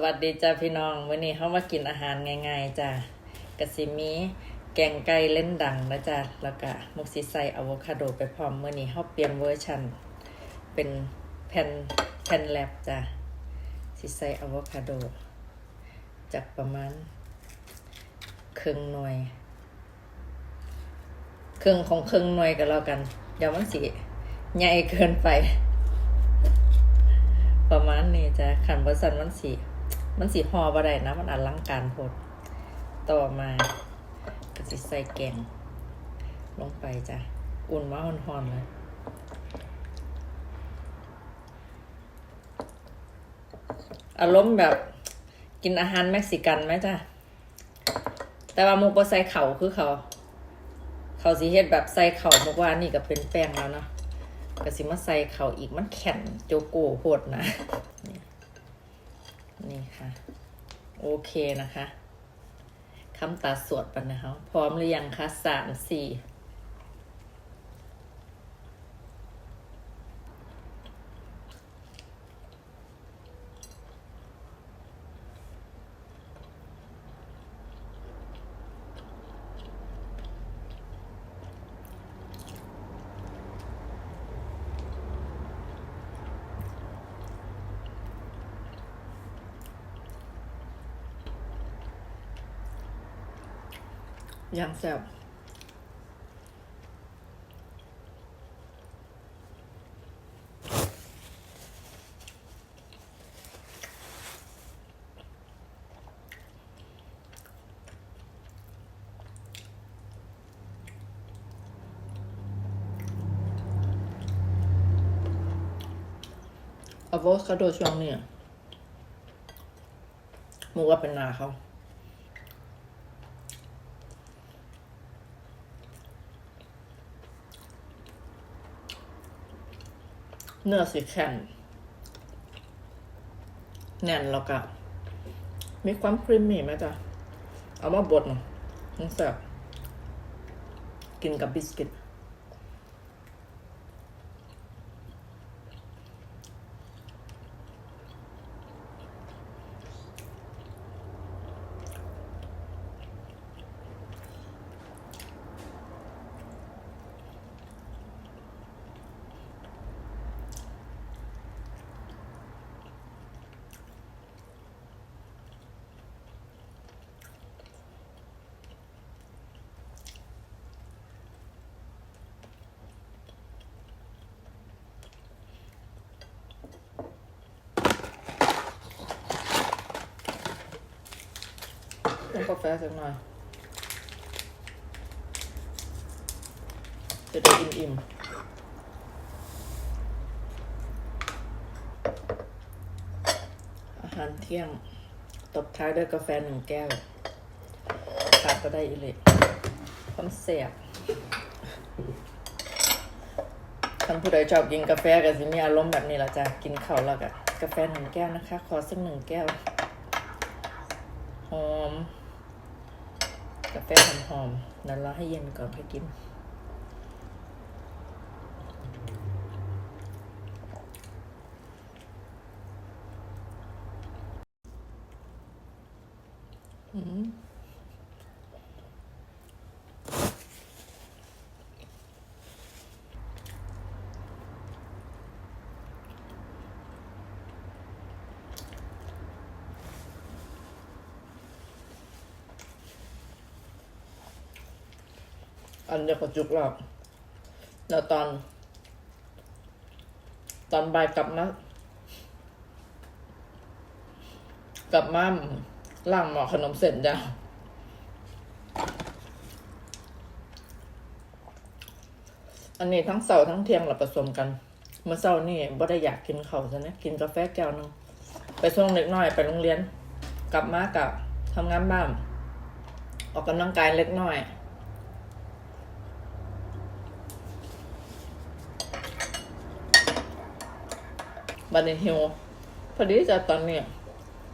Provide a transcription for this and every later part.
สวัสดีจ้าพี่น้องวันนี้เขามากินอาหารง่ายๆจ้ากะสิมีแกงไก่เล่นดังนะจ้าแล้วก็มุกซิใส่อะโวคาโดไปพร้อมมื่อนี้เขาเปลี่ยนเวอร์ชันเป็นแผ่นแผ่นแลบจ้าซิใส่อะโวคาโดจากประมาณครึ่งหน่วยครึ่งของครึ่งหน่วยก็แล้วกันเดี๋ยวมันสิใหญ่เกินไป ประมาณนี้จ้ะขันบริษัทมันสี มันสีหอบ่ได้นะ มันอลังการโพดต่อมาก็สิใส่แกงลงไปจ้ะ อุ่นว่าหอนๆเลยอารมณ์แบบกินอาหารเม็กซิกันไหมจ้ะ แต่ว่ามุกบ่ใส่เข่าคือเขา เขาสิเฮ็ดแบบใส่เข่ามุกว่านี่ก็เป็นแป้งแล้วเนาะก็สิมาใส่เขาอีกมันแข็งโจโก้โหดนะ นี่ค่ะ โอเคนะคะคำตัดสวดปันนะคะพร้อมหรือยังคะสามสี่ อย่างแซ่บอะโวคาโดช่วงเนี้มูว่าเป็นนาเขา เนื้อสีแข็งแน่นแล้วก็มีความครีมมี่ไหมจ๊ะ เอามาบดหน่อยมันแซ่บกินกับบิสกิต ต้องกาแฟสักหน่อย จะได้อิ่มๆอาหารเที่ยง ตบท้ายด้วยกาแฟหนึ่งแก้วขาดก็ได้อีเลยความเสียบท่านผู้ใดชอบกินกาแฟก็สิมีอารมณ์แบบนี้ละจ้ะ กินข้าวแล้วก็กาแฟหนึ่งแก้วนะคะ ขอสักหนึ่งแก้ว อมกาแฟหอมหอมๆนั้นรอให้เย็นก่อนค่อยกิน อืม อันเดียวกับจุกแล้วแล้วตอน ตอนบ่ายกลับมากลับมาล่างหมอขนมเสร็จจ้ะอันนี้ทั้งเสาทั้งเทียงเราผสมกันเมื่อเช้านี่บ่ได้อยากกินเขาซะนะกินกาแฟแก้วหนึงไปส่งเล็กน้อยไปโรงเรียน กลับมากับทำงานบ้าน ออกกำลังกายเล็กน้อย บันนี้หิวพอดีจะตอนนี้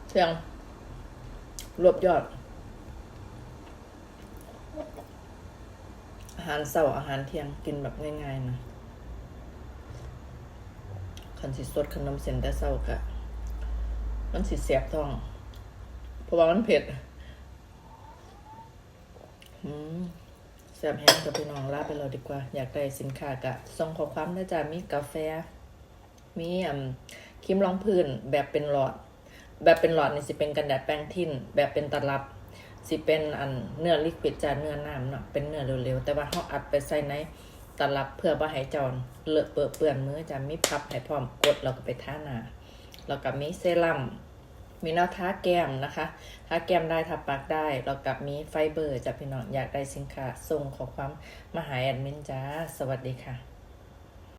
เที่ยงรวบยอด อาหารเสาร์อาหารเที่ยงกินแบบง่ายๆนะคันสิสดขนมเส้นแต่เสาร์กะมันสิเสียบท้อง เพราะว่ามันเผ็ดอืมแซ่บแห้งกับพี่น้องลาไปเราดีกว่า อยากได้สินค้ากะส่งขอความนะจ๊ะมีกาแฟ มีครีมรองพื้นแบบเป็นหลอด แบบเป็นหลอดนี่สิเป็นกันแดดแป้งทิ่น แบบเป็นตลับสิเป็นอันเนื้อลิควิดจาเนื้อน้ำเนาะเป็นเนื้อเร็วๆ แต่ว่าเขาอัดไปใส่ในตลับเพื่อบ่ให้จอนเลอะเปื้อนเปื้อนมือจะมีพับให้พร้อมกดแล้วก็ไปทาหน้าแล้วก็มีเซรั่มมีแนวทาแก้มนะคะทาแก้มได้ทาปากได้แล้วกับมีไฟเบอร์จากพี่น้องอยากได้สินค้าส่งขอความมาหาแอดมินจ้า สวัสดีค่ะ